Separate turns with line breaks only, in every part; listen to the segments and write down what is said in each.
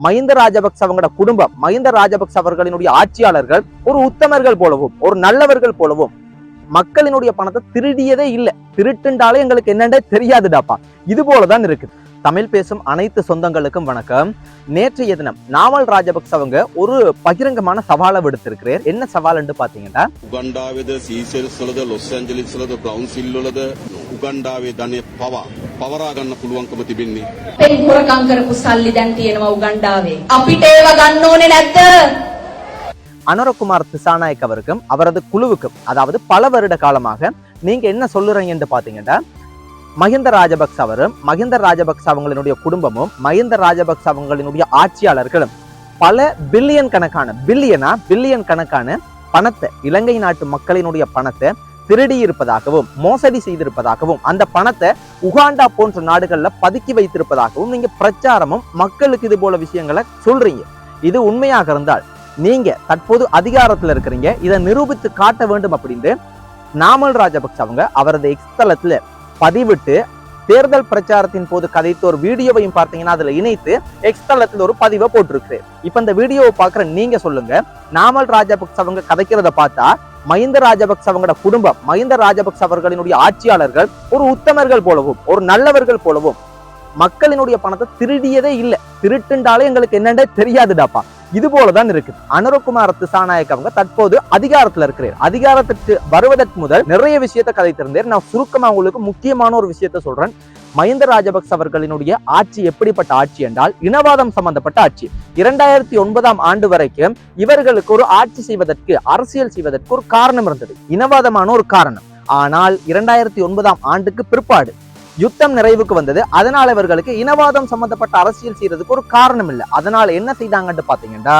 மஹிந்த ராஜபக்ச அவங்களோட குடும்பம் மஹிந்த ராஜபக்ச அவர்களினுடைய ஆட்சியாளர்கள் ஒரு உத்தமர்கள் போலவும் ஒரு நல்லவர்கள் போலவும் மக்களினுடைய பணத்தை திருடியதே இல்ல. திருட்டுண்டாலே எங்களுக்கு என்னென்ன தெரியாதுடாப்பா. இது போலதான் இருக்கு தமிழ் பேசும் அனைத்து சொந்தங்களுக்கும் வணக்கம் நேற்றைய தினம் நாமல் ராஜபக்ச அவங்க ஒரு பகிரங்கமான சவாலை விடுத்திருக்கிறார் என்ன சவால்னு பாத்தீங்கன்னா
උගන්ඩාවේද සීසෙල්ස් වලද ලොස් ඇන්ජලිස් වලද බ්‍රවුන් සිල් වලද උගන්ඩාවේ ධනය පවා පවරා ගන්න පුළුවන්කම තිබෙන්නේ
පෙන් හොරකම් කරපු සල්ලි දැන් තියෙනවා උගන්ඩාවේ. අපිට ඒව ගන්න ඕනේ නැද්ද?
அனுரகுமார் திசாநாயக் அவருக்கும் அவரது குழுவுக்கும் அதாவது பல வருட காலமாக நீங்க என்ன சொல்லுறீங்கன்னு பாத்தீங்கன்னா மஹிந்த ராஜபக்ச அவரும் மஹிந்த ராஜபக்ச அவங்களினுடைய குடும்பமும் மஹிந்த ராஜபக்ச அவங்களினுடைய ஆட்சியாளர்களும் பல பில்லியன் கணக்கான பில்லியனா? பில்லியன் கணக்கான பணத்தை இலங்கை நாட்டு மக்களினுடைய பணத்தை திருடி இருப்பதாகவும் மோசடி செய்திருப்பதாகவும் அந்த பணத்தை உகாண்டா போன்ற நாடுகள்ல பதுக்கி வைத்திருப்பதாகவும் நீங்க பிரச்சாரமும் மக்களுக்கு இது போல விஷயங்களை சொல்றீங்க. இது உண்மையாக இருந்தால் நீங்க தற்போது அதிகாரத்துல இருக்கிறீங்க இதை நிரூபித்து காட்ட வேண்டும் அப்படின்னு நாமல் ராஜபக்ச அவங்க அவரது எக்ஸ் பதிவிட்டு தேர்தல் பிரச்சாரத்தின் போது கதைத்த ஒரு வீடியோவையும் பார்த்தீங்கன்னா அதுல இணைத்து எக்ஸ் ஒரு பதிவை போட்டிருக்கு. இப்ப இந்த வீடியோவை பார்க்குற நீங்க சொல்லுங்க. நாமல் ராஜபக்ச அவங்க கதைக்கிறத பார்த்தா மஹிந்த ராஜபக்ச அவங்களோட குடும்பம் மஹிந்த ராஜபக்ச அவர்களினுடைய ஆட்சியாளர்கள் ஒரு உத்தமர்கள் போலவும் ஒரு நல்லவர்கள் போலவும் மக்களினுடைய பணத்தை திருடியதே இல்ல. திருட்டுண்டாலே எங்களுக்கு என்னென்ன தெரியாதுடாப்பா. இது போலதான் இருக்கு அனுரகுமார் திசாநாயக் அவங்க தற்போது அதிகாரத்துல இருக்கிறார். அதிகாரத்திற்கு வருவதற்கு முதல் நிறைய விஷயத்தை கதைத்திருந்தேன். நான் சுருக்கமா உங்களுக்கு முக்கியமான ஒரு விஷயத்த சொல்றேன். மஹிந்த ராஜபக்ச அவர்களினுடைய ஆட்சி எப்படிப்பட்ட ஆட்சி என்றால் இனவாதம் சம்பந்தப்பட்ட ஆட்சி. இரண்டாயிரத்தி ஒன்பதாம் ஆண்டு வரைக்கும் இவர்களுக்கு ஒரு ஆட்சி செய்வதற்கு அரசியல் செய்வதற்கு ஒரு காரணம் இருந்தது. இனவாதமான ஒரு காரணம். ஆனால் இரண்டாயிரத்தி ஒன்பதாம் ஆண்டுக்கு பிற்பாடு யுத்தம் நிறைவுக்கு வந்தது. அதனால இவர்களுக்கு இனவாதம் சம்பந்தப்பட்ட அரசியல் செய்யறதுக்கு ஒரு காரணம் இல்லை. அதனால என்ன செய்தாங்கன்னு பாத்தீங்கன்னா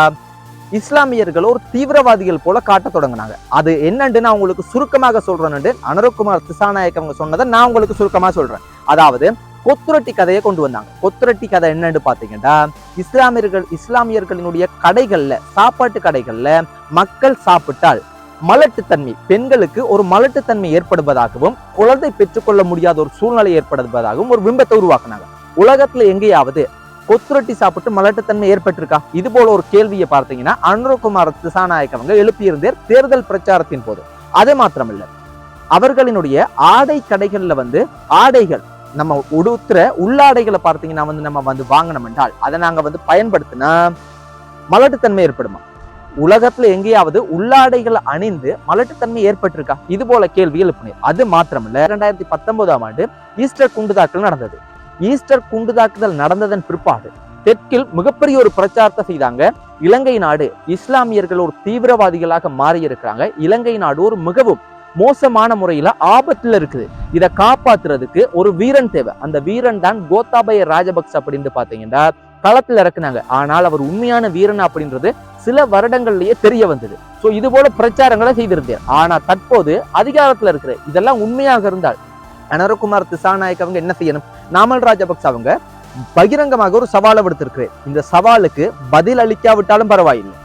இஸ்லாமியர்கள் ஒரு தீவிரவாதிகள் போல காட்ட தொடங்கினாங்க. அது என்னன்னு நான் உங்களுக்கு சுருக்கமாக சொல்றேன்னு அனுரகுமார் திசாநாயக் அவங்க சொன்னதை நான் உங்களுக்கு சுருக்கமா சொல்றேன். அதாவது கொத்துரட்டி கதையை கொண்டு வந்தாங்க. கொத்துரட்டி கதை என்னன்னு பாத்தீங்கன்னா இஸ்லாமியர்கள் இஸ்லாமியர்களினுடைய கடைகள்ல சாப்பாட்டு கடைகள்ல மக்கள் சாப்பிட்டால் மலட்டுத்தன்மை. பெண்களுக்கு ஒரு மலட்டுத்தன்மை ஏற்படுவதாகவும் குழந்தை பெற்றுக்கொள்ள முடியாத ஒரு சூழ்நிலை ஏற்படுவதாகவும் ஒரு பிம்பத்தை உருவாக்குனாங்க. உலகத்துல எங்கேயாவது கொத்துரட்டி சாப்பிட்டு மலட்டுத்தன்மை ஏற்பட்டிருக்கா? இது போல ஒரு கேள்வியை பார்த்தீங்கன்னா அனுரகுமார் திசாநாயக் அவங்க எழுப்பியிருந்தார் தேர்தல் பிரச்சாரத்தின் போது. அது மாத்திரமில்ல. அவர்களினுடைய ஆடை கடைகள்ல வந்து ஆடைகள் நம்ம உடுத்துற உள்ளாடைகளை பார்த்தீங்கன்னா வந்து நம்ம வந்து வாங்கினோம் என்றால் அதை நாங்க வந்து பயன்படுத்தினா மலட்டுத்தன்மை ஏற்படுமா? உலகத்துல எங்கேயாவது உள்ளாடைகளை அணிந்து மலட்டுத்தன்மை ஏற்பட்டிருக்கா? இது போல கேள்வி எழுப்பினேன் அது மாத்திரமல்ல இரண்டாயிரத்தி பத்தொன்பதாம் ஆண்டு ஈஸ்டர் குண்டு தாக்குதல் நடந்தது. ஈஸ்டர் குண்டு தாக்குதல் நடந்ததன் பிற்பாடு தெற்கில் மிகப்பெரிய ஒரு பிரச்சாரத்தை செய்தாங்க இலங்கை நாடு. இஸ்லாமியர்கள் ஒரு தீவிரவாதிகளாக மாறி இருக்கிறாங்க இலங்கை நாடு ஒரு மிகவும் மோசமான முறையில ஆபத்துல இருக்குது. இதை காப்பாத்துறதுக்கு ஒரு வீரன் தேவை. அந்த வீரன் தான் கோத்தாபய ராஜபக்ச அப்படின்னு பாத்தீங்கன்னா களத்துல இறக்குனாங்க. ஆனால் அவர் உண்மையான வீரன் அப்படின்றது சில வருடங்கள்லயே தெரிய வந்தது. ஸோ இது போல பிரச்சாரங்களை செய்திருந்தேன். ஆனா தற்போது அதிகாரத்துல இருக்கிற இதெல்லாம் உண்மையாக இருந்தால் அனரகுமார் திசாநாயக் அவங்க என்ன செய்யணும்? நாமல் ராஜபக்ச அவங்க பகிரங்கமாக ஒரு சவாலை விடுத்திருக்கிறேன். இந்த சவாலுக்கு பதில் அளிக்காவிட்டாலும் பரவாயில்லை.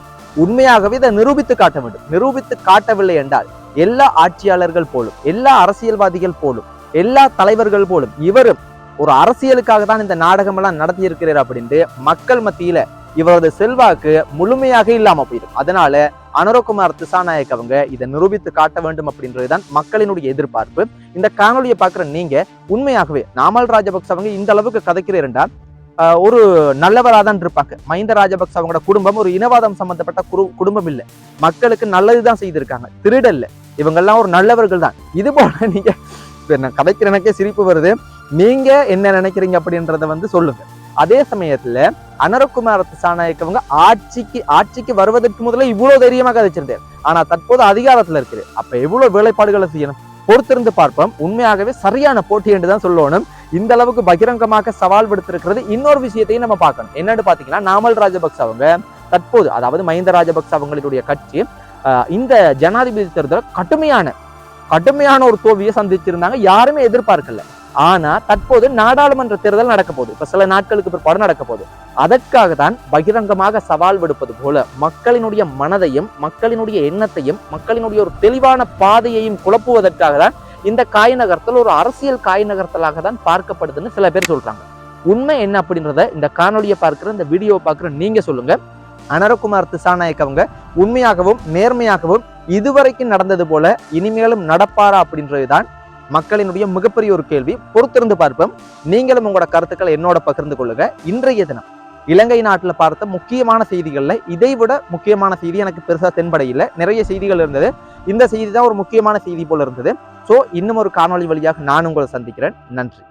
உண்மையாகவே இதை நிரூபித்து காட்ட வேண்டும். நிரூபித்து காட்டவில்லை என்றால் எல்லா ஆட்சியாளர்கள் போலும் எல்லா அரசியல்வாதிகள் போலும் எல்லா தலைவர்கள் போலும் இவரும் ஒரு அரசியலுக்காக தான் இந்த நாடகமெல்லாம் நடத்தி இருக்கிறார் அப்படின்ட்டு மக்கள் மத்தியில இவரது செல்வாக்கு முழுமையாக இல்லாம போயிடும். அதனால அனுரகுமார் திசாநாயக் அவங்க இதை நிரூபித்து காட்ட வேண்டும் அப்படின்றதுதான் மக்களினுடைய எதிர்பார்ப்பு. இந்த காணொலியை பார்க்குற நீங்க உண்மையாகவே நாமல் ராஜபக்ச அவங்க இந்த அளவுக்கு கதைக்கிறேன்டா ஆஹ் ஒரு நல்லவராக தான் இருப்பாங்க. மஹிந்த ராஜபக்ச அவங்களோட குடும்பம் ஒரு இனவாதம் சம்பந்தப்பட்ட குரு குடும்பம் இல்லை. மக்களுக்கு நல்லதுதான் செய்திருக்காங்க. திருடல்ல இவங்கெல்லாம் ஒரு நல்லவர்கள் தான். இது போல நீங்க நான் கதைக்கிற எனக்கே சிரிப்பு வருது. நீங்க என்ன நினைக்கிறீங்க அப்படின்றத வந்து சொல்லுங்க. அதே சமயத்துல அனரகுமார திசாநாயக்கவங்க ஆட்சிக்கு ஆட்சிக்கு வருவதற்கு முதல்ல இவ்வளவு தைரியமா கதைச்சிருந்தார் ஆனா தற்போது அதிகாரத்துல இருக்குது அப்ப எவ்வளவு வேலைப்பாடுகளை செய்யணும்? பொறுத்திருந்து பார்ப்போம். உண்மையாகவே சரியான போட்டி என்று தான் சொல்லணும். இந்த அளவுக்கு பகிரங்கமாக சவால் விடுத்திருக்கிறது. இன்னொரு விஷயத்தையும் நம்ம பார்க்கணும். என்னன்னு பாத்தீங்கன்னா நாமல் ராஜபக்ச அவங்க தற்போது அதாவது மஹிந்த ராஜபக்ச அவங்களுடைய கட்சி இந்த ஜனாதிபதி தேர்தலில் கடுமையான கடுமையான ஒரு தோல்வியை சந்திச்சிருந்தாங்க. யாருமே எதிர்பார்க்கல. ஆனா தற்போது நாடாளுமன்ற தேர்தல் நடக்க போகுது. இப்ப சில நாட்களுக்கு பிற்பாடு நடக்க போகுது. அதற்காக தான் பகிரங்கமாக சவால் விடுப்பது போல மக்களினுடைய மனதையும் மக்களினுடைய எண்ணத்தையும் மக்களினுடைய ஒரு தெளிவான பாதையையும் குழப்புவதற்காக தான் இந்த காய் நகர்த்தல் ஒரு அரசியல் காய் நகர்த்தலாக தான் பார்க்கப்படுதுன்னு சில பேர் சொல்றாங்க. உண்மை என்ன அப்படின்றத இந்த காணொலியை பார்க்குற இந்த வீடியோவை பார்க்குற நீங்க சொல்லுங்க. அனரகுமார் திசாநாயக் அவங்க உண்மையாகவும் நேர்மையாகவும் இதுவரைக்கும் நடந்தது போல இனிமேலும் நடப்பாரா அப்படின்றது தான் மக்களினுடைய மிகப்பெரிய ஒரு கேள்வி. பொறுத்திருந்து பார்ப்போம். நீங்களும் உங்களோட கருத்துக்களை என்னோட பகிர்ந்து கொள்ளுங்க. இன்றைய தினம் இலங்கை நாட்டில் பார்த்த முக்கியமான செய்திகள்ல இதை விட முக்கியமான செய்தி எனக்கு பெருசாக தென்படையில நிறைய செய்திகள் இருந்தது. இந்த செய்தி தான் ஒரு முக்கியமான செய்தி போல இருந்தது. ஸோ இன்னும் ஒரு காணொளி வழியாக நான் உங்களை சந்திக்கிறேன். நன்றி.